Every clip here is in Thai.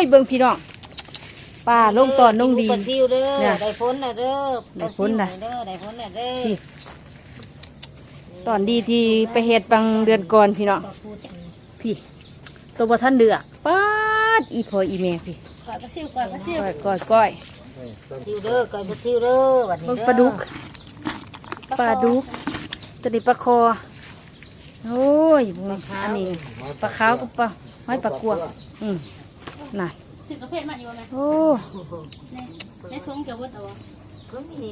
ยเบิ่งพี่น้องป้าลงตอนลงดี ปลาซิวเด้อเนี่ยได้พ้นน่ะเด้อได้พ้นน่ะ ปลาซิวเด้อได้พ้นน่ะเด้อพี่ตอนดีที่ไปเฮ็ดบางเดือนก่อนพี่น้องปลาพูดอันนี้พี่ ตัวบ่ทันเดือกป้าดอีพออีแม่พี่ก่อยปลาซิวก่อยปลาซิวก้อยก้อยก้อยซิวเด้อก้อยปลาซิวเด้อบัดนี้เบิ่งเด้อปลาดุกปลาดุกตัวนี้ปลาคอ โอ้ยเบิ่งอันนี้ปลาขาวกับปลาไม้ปลากวงอืม น่ะสิบประเภทมาอยู่ไหมโอ้ในในท้องเกี่ยวกับตัวก็มี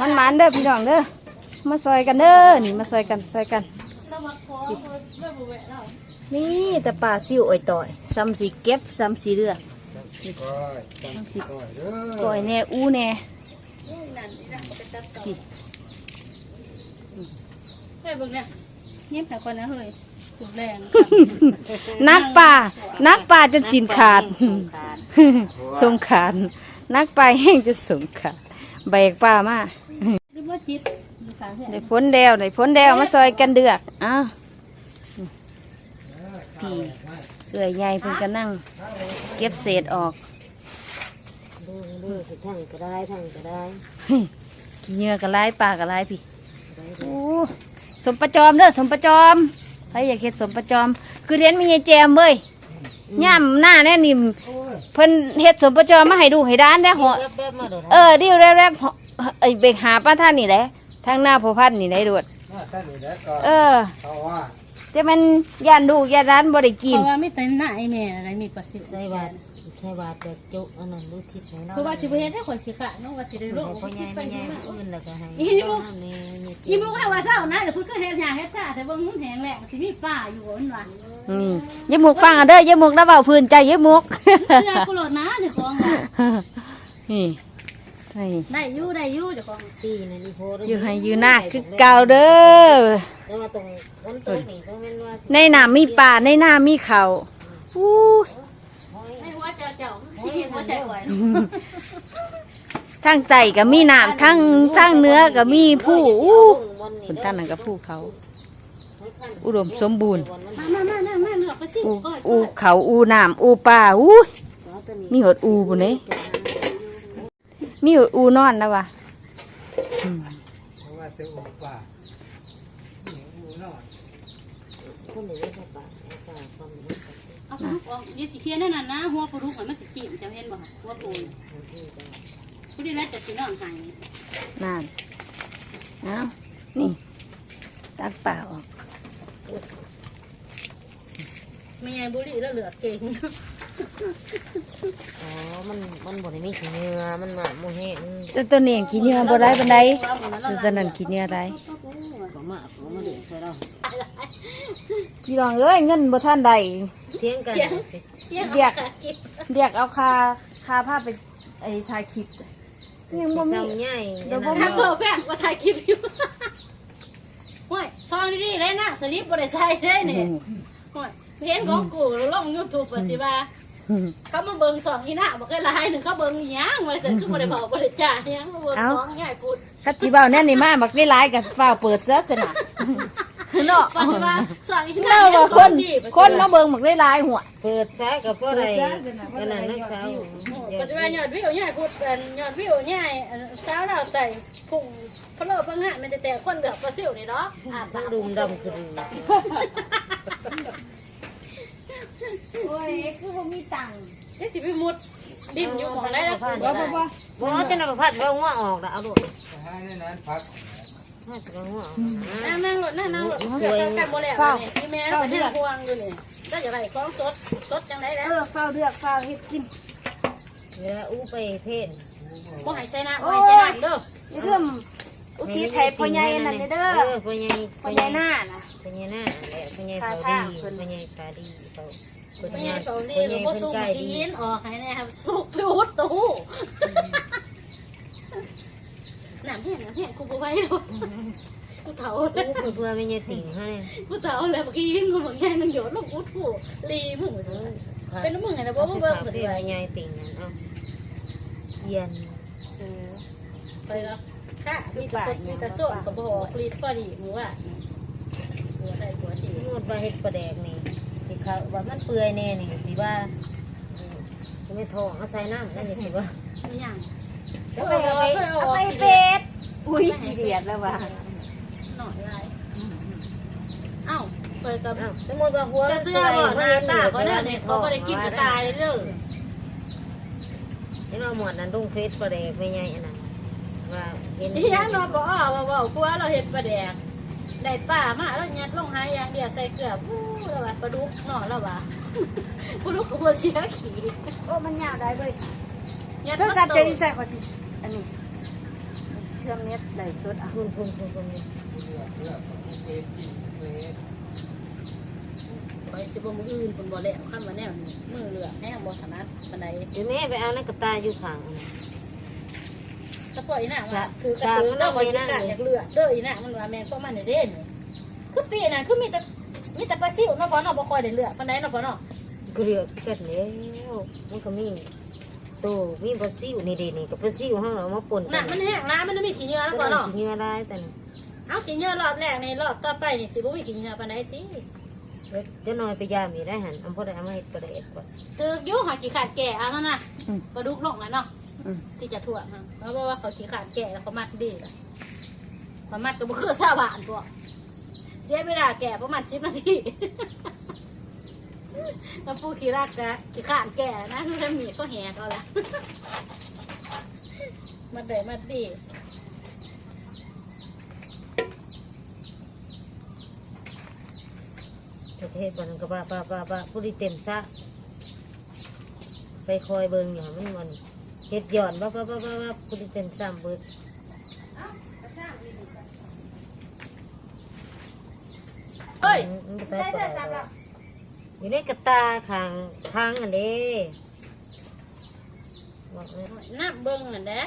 มันมันๆเด้อพี่น้องเด้อมาซอยกันเด้อนี่มาซอยกันซอยกันเรามาขอเรื่องบุเวเรานี่แต่ปลาซิวอ่อยต่อยซ้ำสีเก็บซ้ำสีเลือกก้อยจังสิก้อยเด้อก้อยแน่อู้แน่นั่นนั่นก็ไปตัดต่อเฮ้ยเบิ่งเนี่ยเงียบแต่คนนะเฮ้ย สุดแรงนักป่า นักป่าจนสินขาดขาด สงขาดนักป่าแห้งจะสงขาดแบกป่ามาหรือว่าจิตดูขาเพื่อนได้พ้นแดวได้พ้นแดวมาซอยกันเดือกอ้าวพี่เอื่อยใหญ่เพิ่นก็นั่ง เก็บเศษออกเด้อเด้อสิทั้งก็ได้ทั้งก็ได้ขี้เหงื่อก็ไล่ปลาก็ไล่พี่โอ้สมประจอมเด้อสมประจอม ใครอยากเฮ็ดสมประจอม คือเรียนมีไอ้แจมเว้ยย่ำหน้าแน่นิ่มเพิ่นเฮ็ดสมประจอมมาให้ดูให้ด้านได้อเหอแป๊บๆมาเด้อนะเออดิวแรกๆไอ้เบกหาป้าท่านนี่แหละทางหน้าพอพันนี่ได้ดวดมาท่านนี่แหละก็เออเขาว่าจะมันย่านดูกย่านร้านบ่ได้กิน เพราะว่าไม่แต่หน้าไอ้แม่อะไรมีปลาซิวใส่บาตร ใส่บาตรแบบจุอันนั้นรู้ทิศไหนเนาะเพราะว่าสิบเฮ็ดให้คนขี้ขลาดเนาะว่าสิได้โลกให้พ่อใหญ่คิดไปแม่ใหญ่นี่อื่นแล้วก็ให้อีมุกน้ำนี่นี่อีมุกให้ว่าเศร้านะเดี๋ยวพุ่นก็เฮ็ดหยาเฮ็ดซ่าแต่เบิ่งหุ่นแหงแหลกสิมีป่าอยู่บนว่านี่ยายหมกฟังอะเด้อยายหมกแล้วเบาพื้นใจยายหมกเสื้อกุหลาบนะเจ้าของว่านี่นี่ได้อยู่ได้อยู่เจ้าของปีนั่นอีโพเด้อยู่ให้อยู่หน้าคือเก่าเด้อแต่ว่าตรงวันโต๊ะนี่ต้องแม่นว่าสิในน้ำมีป่าในน้ำมีเขาอู้ ทั้งใจก็มีน้ำทั้งทั้งเนื้อก็มีผู้อู้คนท่านนั้นก็ผู้เขา อุดมสมบูรณ์มามามามามาเลือกไปสิอูก้อยอูเขาอูน้ำอูป่าอู้ยมีหดอูบุนี่มีหดอูนอนนะวะ เพราะว่าเสืออุป่านี่อูนอนคนนี้ก็ปากปากความนี้เอาของออกนี่สิเทียนนั่นน่ะนะหัวปลาดุกมันสิจิ้มจะเห็นบ่หัวปูนผู้ดีแล้วจะสินอนหายนั่นเอานี่ ตักป่าออก ไม่ใหญ่บุรีแล้วเหลือเก่งอ๋อ มัน มันบ่ได้มีขี้เหงื่อมันมาโมเห็นแต่ตัวนี้ขี้เหนื้อบ่ได้บันไดแต่ตัวนั้นขี้เหนื้อได้สมมาของมาเดือดใส่เราพี่น้องเอ้ยเงินบ่ท่านใด เที่ยงกันสิเรียกเรียกเอาคาคาภาพไปไอ้ถ่ายคลิปยังบ่มี เศร้าใหญ่เดี๋ยวบ่ถ้าเพิ่มแพงมาถ่ายคลิปอยู่ห้วยซองดีๆได้นะสลิปบ่ได้ใช้ได้นี่ห้วยเห็นของกูแล้วลง YouTube ปฏิบัติเขามาเบิ่งสองอีน่ะบ่เคยลายหนึ่งเขาเบิ่งหยังไว้เสร็จคือบ่ได้บอกบ่ได้จ่ายหยังมาเบิ่งของง่ายพูด คัดสิเว้าแน่นี่มาบักได้หลายกับฟ้าวเปิดซะสนะ เนาะปฏิบัติสองอีน่ะเนาะว่าคนคนมาเบิ่งบักได้หลายหัวเปิดซะกับพ่อไรขนาดนั้นเขาปัจจุบันยอดวิวง่ายพูดอันยอดวิวง่ายอันสาวดาวใจพุ่งพะโล้ปังหะมันจะแต่คนเหลือกปลาซิวนี่เนาะอ่านต้ตาองมดุมดำคือโอ้ยคือบ่มีตังค์นี่สิพี่มุดดิ้นอยู่หมองได้แล้วบ่บ่บ่บ่จะนำพัดว่าหัวออกนะเอาดูจะให้ในนั้นพัก พัดว่าหัวออกนั่งนั่งรถนั่งนั่งรถเสือกันบ่แล้วนี่พี่แม่ไปนั่งพวงอยู่นี่ก็จะไรของสดสดจังไดแล้วเออฟ้าวเลือกฟ้าวเฮ็ดกินเวลาอู้ไปเทศบ่ให้ใส่น้ำบ่ให้ใส่น้ำเด้ออย่าเริ่มอุทิศให้พ่อใหญ่นั่นเด้อพ่อใหญ่พ่อใหญ่หน้าน่ะพ่อใหญ่หน้าแหละพ่อใหญ่เขาดีพ่อใหญ่ตาดีเขาไม่ใช่ตอนนี้หรือว่าสู้ดีนออกให้แน่ครับสุกไปอุดตู้ น้ำแห้งน้ำแห้งกูบ่ไหวหรอกกูเฒ่าอู้เพื่อเพื่อไม่ใช่ติ่งให้กูเฒ่าแล้วเมื่อกี้ยินกูบอกแย่นึงโยนลงอุดกูลีมึงเป็นมึงไงนะบ่มึงเบิ่งเพื่เบิ่องไม่ใช่ติ่งนั่นเอาเย็นไปแล้วค่ะมีแต่มีแต่ส่วนกับบ่กรีดพอดีหมูอะหัวได้หัวดีนวดว่าเฮ็ดปลาแดกนี่ที่เขาว่ามันเปื่อยแน่นี่สิว่าไม่ทองเอาใส่น้ำนั่นนี่ถือว่าไม่ยังเอาไปเอาไปเอาไปเป็ดอุ้ยขี้เดียดแล้วว่ะหน่อยไรเอ้าเปิดกับอ้าวสมมติว่าหัวจะเสื้อบ่หน้าตาเขาเนี่ยเนี่ยเขาไม่ได้กินก็ตายเลยเด้อเห็นว่าหมวดนั้นดุ้งเฟซประเดกไม่ใหญ่อันนั้นว่าเห็นอีหยังเราบอกว่าว่ากลัวเราเห็ดปลาแดกได้ป่ามาแล้วยัดลงหายอย่างเดียวใส่เกลือวู้แล้วว่าปลาดุกหน่อแล้วว่าปลาดุกกับหัวเสียขี้โอ้มันยาวได้เว้ยยัดโทรมาศัพท์โตจะอยู่ใส่ขอสิอันนี้ เชื่อมเน็ตได้สุดอะคุณคุณคุณคุณเอกเลือกของเฟซจริงไปสิบมืออื่นคนบ่แล้วข้ามมาแนวนี้มือเหลือแน่บ่ถนัดปานใดเดี๋ยวแม่ไปเอานักกระตายอยู่ข้างอันนั้นสปอยอีน่ะว่าคือกระตือเนาะบ่สิกล้าอยากเลือเด้ออีหน่ะมันว่าแม่นก็มันเด้นคือปีน่ะคือมีแต่มีแต่ปลาซิวเนาะบ่เนาะบ่คอยได้เลือกปานใดเนาะบ่เนาะเกลือกกันแล้วมันก็มี โตมีปลาซิวนี่เดนี่กับปลาซิวห้องเรามาป่นกัน่ะมันแห้งร้านมันมีขี้เหงื่อแล้วบ่เนาะเนื้อได้แต่เอาขี้เหงื่อรอบแรกในรอบต่อไปนี่สิบ่มีขี้เหงื่อปานใดติเจะน้อยไปยามอีได้หันอันพอได้เอามาเฮ็ดประเดกก่อนตึกอยู่หาขี้ขาดแก่เอาเนาะนะอืมปลาดุกลงแล้วเนาะอืมที่จะถ่วงอะเพราะว่าเขาขี้ขาดแก่แล้วเขามัดดีเลยเขามัดก็บ่คือชาวบ้านพวกเสียเวลาแก่ประมาณ10นาที แล้วผู้ขี้รักกะขี้ขาดแก่นะคือถ้ามีก็แหกเอาละมัดได้มัดดีประเทศบันก็บ้าบ้าบ้าบ้าผู้ที่เต็มซะไปคอยเบิ่งอย่างมันมันเฮ็ดหย่อนบ้าบ้าบ้าบ้าบ้าผู้ที่เต็มซ้ำเบิดเฮ้ยมันก็ไปเปิด อยู่ในกระตาข้างทางอันนี้บอกเลยน้ำเบิ้งนั่นแหละ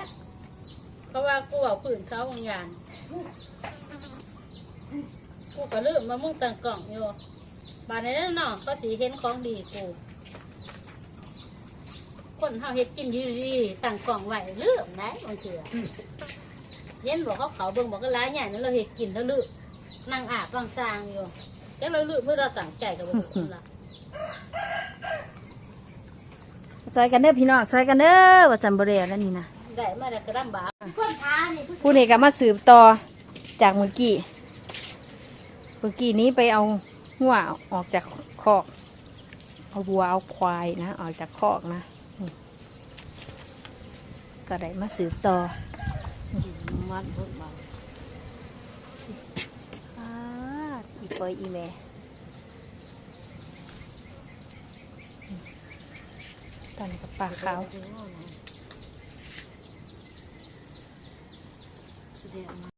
เพราะว่ากูเอาผืนเขาบางอย่างกูก็ลืมมามึงตั้งกล่องอยู่บานในนั้นเนาะก็สีเห็นของดีกู คนเฮาเฮ็ดกินอยู่ดีๆตั้งกล่องไว้ลืมได้บางเทื่อเย็นบอกเขาเขาเบิ่งบอกก็ร้ายใหญ่นั้นเราเฮ็ดกินแล้วลืมนั่งอาบวางซางอยู่แค่เราลืมเมื่อเราตั้งใจกับบ่ลืมละ ซอยกันเด้อพี่น้องซอยกันเด้อว่าจำบ่ได้แล้วนี่นะได้มาได้กระลำบากคนท้านี่ผู้ผู้นี้ก็มาสืบต่อจากเมื่อกี้เมื่อกี้นี้ไปเอาหัวออกจากคอก เอาวัวเอาควายนะออกจากคอกนะนี่ก็ได้มาสืบต่อมัดพุ่นมาอ่าอีเปยอีแม่ ตอนนี้กับปลาขาวเ